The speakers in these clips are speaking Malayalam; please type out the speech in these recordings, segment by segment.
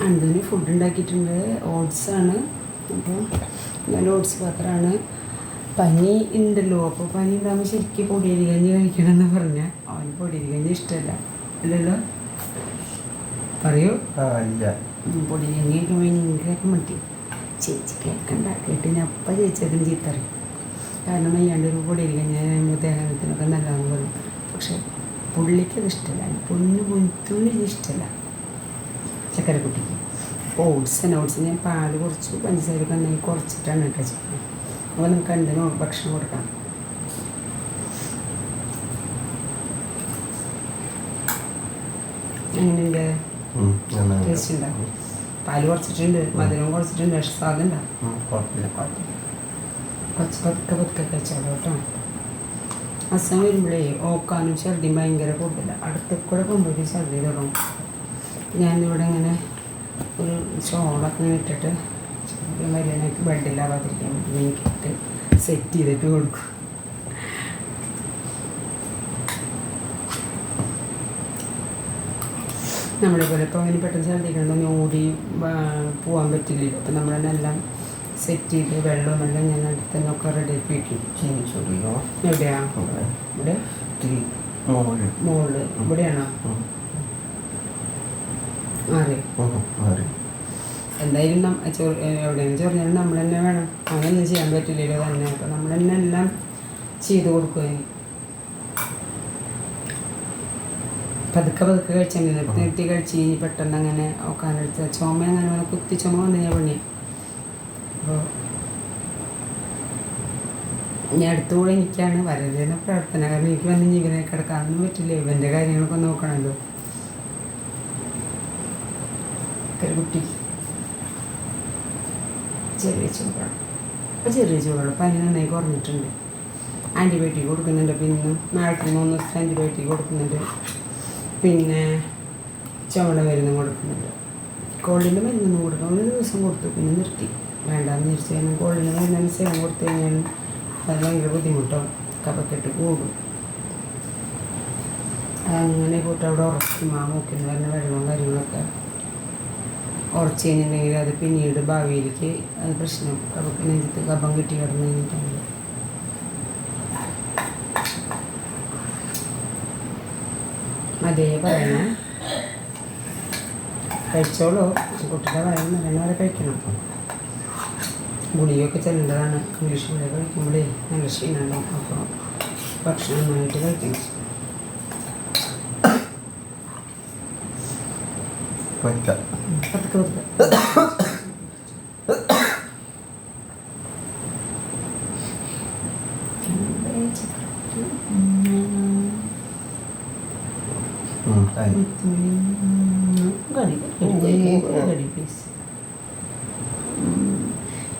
അന്തുവിന് ഫുഡ് ഉണ്ടാക്കിയിട്ടുണ്ട്. ഓട്സാണ് അപ്പോൾ നല്ല ഓട്സ് പാത്രമാണ് പനി ഉണ്ടല്ലോ അപ്പോൾ പനി ഉണ്ടാകുമ്പോൾ ശരിക്കും പൊടിയരി കഞ്ഞി കഴിക്കണം എന്ന് പറഞ്ഞാൽ അവന് പൊടിയരി കഞ്ഞി ഇഷ്ടമല്ല അല്ലല്ലോ? പറയൂ. പൊടിയരികഞ്ഞ് ഇല്ല. ഉം, പൊടിയരി കഞ്ഞി കഴിക്കുമ്പോൾ ഭയങ്കര മട്ടി ചേച്ചി കേൾക്കണ്ട ഉണ്ടാക്കിയിട്ട് ഞാൻ അപ്പം ചേച്ചിയതും ചീത്തറി കാരണം അയ്യാണ്ട് ഒരു പൊടിയരി കഞ്ഞി ദേഹത്തിനൊക്കെ നല്ലതാണെന്ന് പറയും പക്ഷെ പുള്ളിക്കത് ഇഷ്ടമല്ല പൊന്നു പൊന്നുത്തുള്ളി ഇഷ്ടമല്ല ചക്കരക്കുട്ടിക്ക് അപ്പോൾ ഓട്സ് ഓട്സ് ഞാൻ പാൽ കുറച്ച് പഞ്ചസാര നന്നായി കുറച്ചിട്ടാണ് കേട്ടോ ചക്കര അപ്പോൾ നമുക്ക് എന്തിനോ ഭക്ഷണം കൊടുക്കാം. എങ്ങനെയുണ്ട്. ടേസ്റ്റ് ഉണ്ടാവും പാൽ കുറച്ചിട്ടുണ്ട് മധുരം കുറച്ചിട്ടുണ്ട് പക്ഷെ സ്വാദം ഉണ്ടാവും കുഴപ്പമില്ല. കുഴപ്പമില്ല. കുറച്ച് പതുക്കെ പതുക്കെ കഴിച്ചോളൂ കേട്ടോ. അസം വരുമ്പോഴേ ഓക്കാനും ഛർദിയും ഭയങ്കര കൂടുതലാണ് അടുത്ത കൂടെ പോകുമ്പോഴേക്കും ഛർദി തുടങ്ങും. ഞാനിവിടെ ഇങ്ങനെ ഒരു ഷോളൊക്കെ ഇട്ടിട്ട് ബെഡില്ലാതിരിക്കാൻ ബെഡിലാവാതിരിക്കാൻ എനിക്കിട്ട് സെറ്റ് ചെയ്തിട്ട് കൊടുക്കും. നമ്മളെ പോലെ ഇപ്പോൾ അവന് പെട്ടെന്ന് ശ്രദ്ധിക്കണം ഓടി പോകാൻ പറ്റില്ലല്ലോ. അപ്പം നമ്മളെല്ലാം സെറ്റ് ചെയ്ത് വെള്ളമെല്ലാം ഞാൻ അടുത്ത് തന്നെ ഒക്കെ റെഡി ആക്കി വെക്കും. ചീനി ചൊറിയോ? എവിടെയാ? ഇവിടെ. മോൾ ഇവിടെയാണോ? മാറി. ഉം, മാറി. എന്തായാലും എവിടെയാണ് ചൊറിഞ്ഞാലും നമ്മൾ തന്നെ വേണം. അങ്ങനെയൊന്നും ചെയ്യാൻ പറ്റില്ലല്ലോ തന്നെ. അപ്പം നമ്മൾ തന്നെ എല്ലാം ചെയ്ത് കൊടുക്കുക പതുക്കെ പതുക്കെ കഴിച്ചാൽ നിർത്തി നിർത്തി കഴിച്ച് കഴിഞ്ഞ് പെട്ടെന്ന് അങ്ങനെ ഒക്കാനെടുത്ത് ചുമ അങ്ങനെ വന്ന് കുത്തി ചുമ വന്നു കഴിഞ്ഞാൽ പണി. അപ്പോൾ ഇനി അടുത്തുകൂടെ എനിക്കാണ് വരരുതെന്ന പ്രാർത്ഥന. കാരണം എനിക്ക് വന്ന് ഇവനെ കിടക്കാനൊന്നും പറ്റില്ല. ഇവന്റെ കാര്യങ്ങളൊക്കെ നോക്കണമല്ലോ. ഒരു കുട്ടി. ചെറിയ ചൂടാണ് അപ്പോൾ ചെറിയ ചൂടാണ് പനി നന്നായി കുറഞ്ഞിട്ടുണ്ട്. ആന്റിബയോട്ടിക് കൊടുക്കുന്നുണ്ട്. പിന്നെ നാളത്തെ മൂന്ന് ദിവസത്തെ ആന്റിബയോട്ടിക് കൊടുക്കുന്നുണ്ട്. പിന്നെ ചുമട മരുന്നും കൊടുക്കുന്നുണ്ട്. കോളിന്റെ മരുന്നൊന്നും കൊടുക്കണം ഒരു ദിവസം കൊടുത്തു. പിന്നെ നിർത്തി. വേണ്ടാന്ന് തിരിച്ചു കഴിഞ്ഞാൽ കോളിന്റെ മരുന്ന് സേവം കൊടുത്തു കഴിഞ്ഞാൽ അത് ഭയങ്കര ബുദ്ധിമുട്ടാവും. കപക്കെട്ട് കൂടും. അങ്ങനെ കൂട്ടവിടെ ഉറക്കും. ആ വരുന്ന വെള്ളവും കാര്യങ്ങളൊക്കെ ഉറച്ച് കഴിഞ്ഞിട്ടുണ്ടെങ്കിൽ അത് പിന്നീട് ഭാവിയിലേക്ക് അത് പ്രശ്നം കഫക്ക് നെഞ്ചത്ത് കപ്പം കിട്ടി കിടന്നു കഴിഞ്ഞിട്ടുണ്ട് അതേ പറയണേ. കഴിച്ചോളൂ. കുട്ടിയുടെ വയറ് നിറയണ വരെ കഴിക്കണം ഗുളികയൊക്കെ ചെല്ലേണ്ടതാണ്. ഇംഗ്ലീഷ് ഗുളിക കഴിക്കുമ്പോഴേ നല്ല ക്ഷീണമുണ്ടാവും. അപ്പോൾ ഭക്ഷണം നന്നായിട്ട് കഴിക്കണം. പറ്റ. പതുക്കെ പതുക്കെ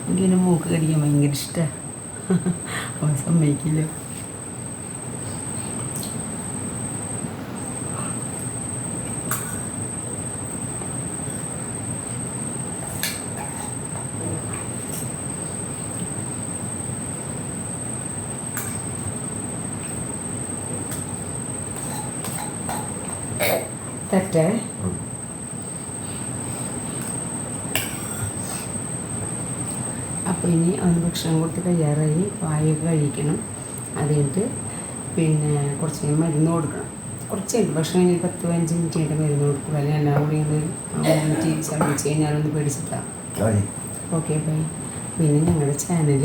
എനിക്കിങ്ങനെ മൂക്ക് കടിക്കാൻ ഭയങ്കര ഇഷ്ടമാണ് അവൻ സമ്മതിക്കില്ല. തെറ്റേ? അപ്പോൾ ഇനി ഒന്ന് ഭക്ഷണം കൊടുത്ത് കഴിയാറായി വായൊക്കെ കഴിക്കണം അത് കഴിഞ്ഞിട്ട് പിന്നെ കുറച്ച് കഴിഞ്ഞ് മരുന്ന് കൊടുക്കണം. കുറച്ച് കഴിഞ്ഞിട്ട് ഭക്ഷണം കഴിഞ്ഞ് പത്ത് പതിനഞ്ച് മിനിറ്റ് കഴിഞ്ഞിട്ട് മരുന്ന് കൊടുക്കും അല്ലെങ്കിൽ എല്ലാം കൂടി ഒന്ന് മിനിറ്റ് ഛർദ്ദിച്ച് കഴിഞ്ഞാലൊന്ന് പേടിച്ചിട്ടാണ്. ഓക്കെ ബൈ പിന്നെ ഞങ്ങളുടെ ചാനൽ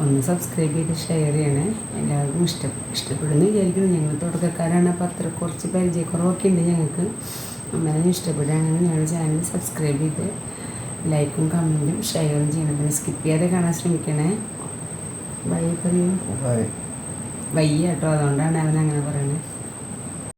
ഒന്ന് സബ്സ്ക്രൈബ് ചെയ്ത് ഷെയർ ചെയ്യണേ. എല്ലാവർക്കും ഇഷ്ടം ഇഷ്ടപ്പെടുന്നു വിചാരിക്കുന്നു. ഞങ്ങൾ തുടക്കക്കാരാണ്. അപ്പോൾ അത്ര കുറച്ച് പരിചയക്കുറവൊക്കെ ഉണ്ട് ഞങ്ങൾക്ക്. അമ്മേനെ ഇഷ്ടപ്പെടുകയാണെങ്കിൽ ഞങ്ങളുടെ ചാനൽ സബ്സ്ക്രൈബ് ചെയ്ത് ലൈക്കും കമന്റും ഷെയറും ചെയ്യണം. പിന്നെ സ്കിപ്പ് ചെയ്യാതെ കാണാൻ ശ്രമിക്കണേ. വൈ പറയൂ. വയ്യ. കേട്ടോ. അതുകൊണ്ടാണ് അവൻ അങ്ങനെ പറയുന്നത്